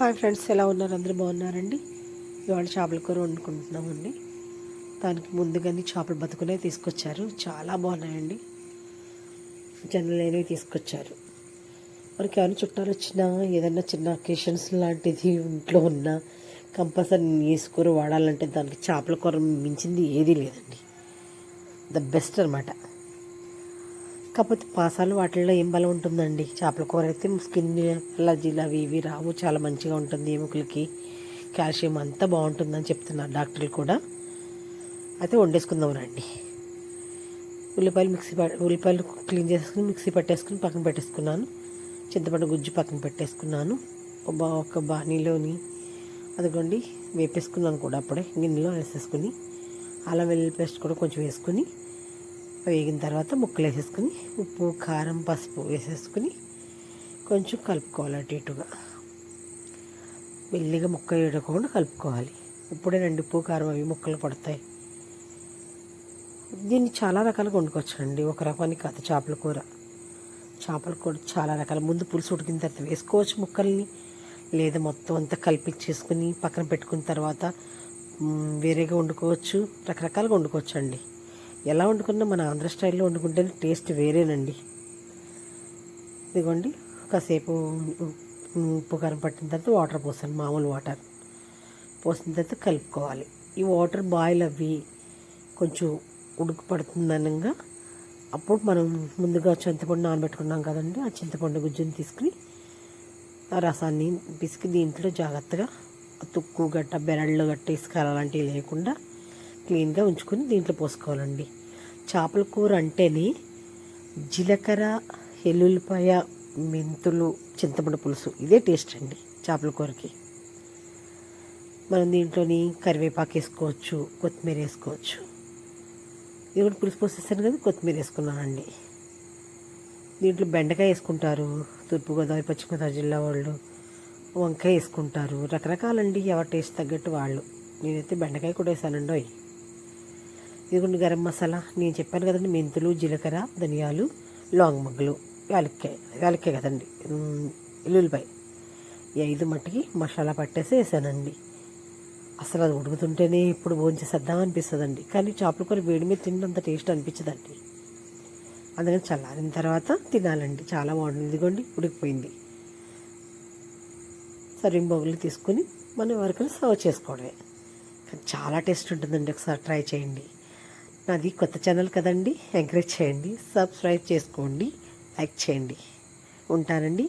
Hi friends ఎలా ఉన్నారు? అందరూ బాగున్నారండి? ఇవాళ చేపల కూర వండుకుంటున్నామండి. దానికి ముందుగానే చేపలు బతుకునే తీసుకొచ్చారు. చాలా బాగున్నాయండి. జనలేనివి తీసుకొచ్చారు. మనకి ఎవరైనా చుట్టాలు వచ్చినా ఏదైనా చిన్న అకేషన్స్ లాంటిది ఇంట్లో ఉన్నా కంపల్సరీ నీసు వాడాలంటే దానికి చేపల కూర మించింది ఏదీ లేదండి. ద బెస్ట్ అనమాట కాకపోతే పాసాలు వాటిల్లో ఏం బలం ఉంటుందండి? చేపల కూర అయితే స్కిన్ అలర్జీలు అవి ఇవి రావు. చాలా మంచిగా ఉంటుంది ఎముకలకి కాల్షియం అంతా బాగుంటుందని చెప్తున్నారు డాక్టర్లు కూడా. అయితే వండేసుకుందాం రండి. ఉల్లిపాయలు మిక్సీ ఉల్లిపాయలు క్లీన్ చేసుకుని మిక్సీ పట్టేసుకుని పక్కన పెట్టేసుకున్నాను. చింతపండు గుజ్జు పక్కన పెట్టేసుకున్నాను. ఒక ఒక బాణీలోని అదిగోండి వేపేసుకున్నాను కూడా అప్పుడే గిన్నెలో వేసేసుకుని అల్లం వెల్లుల్లి పేస్ట్ కూడా కొంచెం వేసుకుని వేగిన తర్వాత ముక్కలు వేసేసుకుని ఉప్పు కారం పసుపు వేసేసుకుని కొంచెం కలుపుకోవాలి అటు ఇటుగా. మెల్లిగా ముక్క వేయకుండా కలుపుకోవాలి. ఇప్పుడే రెండు ఉప్పు కారం అవి ముక్కలు పడతాయి. దీన్ని చాలా రకాలుగా వండుకోవచ్చండి. ఒక రకానికి కాదు చేపల కూర. చేపల కూర చాలా రకాల. ముందు పులుసు ఉడికిన తర్వాత వేసుకోవచ్చు ముక్కల్ని. లేదా మొత్తం అంతా కలిపించేసుకుని పక్కన పెట్టుకున్న తర్వాత వేరేగా వండుకోవచ్చు. రకరకాలుగా వండుకోవచ్చు అండి ఎలా వండుకున్నా మన ఆంధ్ర స్టైల్లో వండుకుంటేనే టేస్ట్ వేరేనండి. ఇదిగోండి కాసేపు ఉప్పు కారం పట్టిన తర్వాత వాటర్ పోసాను మామూలు వాటర్. పోసిన తర్వాత కలుపుకోవాలి. ఈ వాటర్ బాయిల్ అవి కొంచెం ఉడుకు పడుతుందనగా అప్పుడు మనం ముందుగా చింతపండు నానబెట్టుకున్నాం కదండి ఆ చింతపండు గుజ్జుని తీసుకుని ఆ రసాన్ని పిసికి దీంట్లో జాగ్రత్తగా తుక్కు గట్ట బెరళ్ళు గట్ట ఇసుక అలాంటివి లేకుండా క్లీన్గా ఉంచుకొని దీంట్లో పోసుకోవాలండి. చేపల కూర అంటేనే జీలకర్ర ఎల్లుల్లిపాయ మెంతులు చింతపండు పులుసు. ఇదే టేస్ట్ అండి చేపల కూరకి. మనం దీంట్లోని కరివేపాకు వేసుకోవచ్చు కొత్తిమీర వేసుకోవచ్చు. ఇది కూడా పులుసు పోసేసాను కదా కొత్తిమీర వేసుకున్నానండి. దీంట్లో బెండకాయ వేసుకుంటారు తూర్పుగోదావరి పశ్చిమ గోదావరి జిల్లా వాళ్ళు. వంకాయ వేసుకుంటారు రకరకాలండి ఎవరి టేస్ట్ తగ్గట్టు వాళ్ళు. నేనైతే బెండకాయ కూడా వేసానండి అవి ఇదిగోండి గరం మసాలా. నేను చెప్పాను కదండి మెంతులు జీలకర్ర ధనియాలు లాంగ్ ముగ్గులు యాలక్కాయ యాలక్కాయ కదండి. ఎల్లుల్లిపాయ. ఈ ఐదు మట్టికి మసాలా పట్టేసి వేసానండి. అసలు అది ఉడుకుతుంటేనే ఇప్పుడు భోంచేసేద్దాం అనిపిస్తుందండి. కానీ చేపల కూర వేడి మీద తిన్నంత టేస్ట్ అనిపించదండి. అందుకని చల్లారిన తర్వాత తినాలండి. చాలా బాగుంటుంది. ఇదిగోండి ఉడికిపోయింది. సర్వింగ్ బౌల్లో తీసుకొని మనం ఎవరికైనా సర్వ్ చేసుకోవడమే. కానీ చాలా టేస్ట్ ఉంటుందండి. ఒకసారి ట్రై చేయండి. నాది కొత్త ఛానల్ కదండి. ఎంకరేజ్ చేయండి. సబ్స్క్రైబ్ చేసుకోండి. లైక్ చేయండి. ఉంటానండి.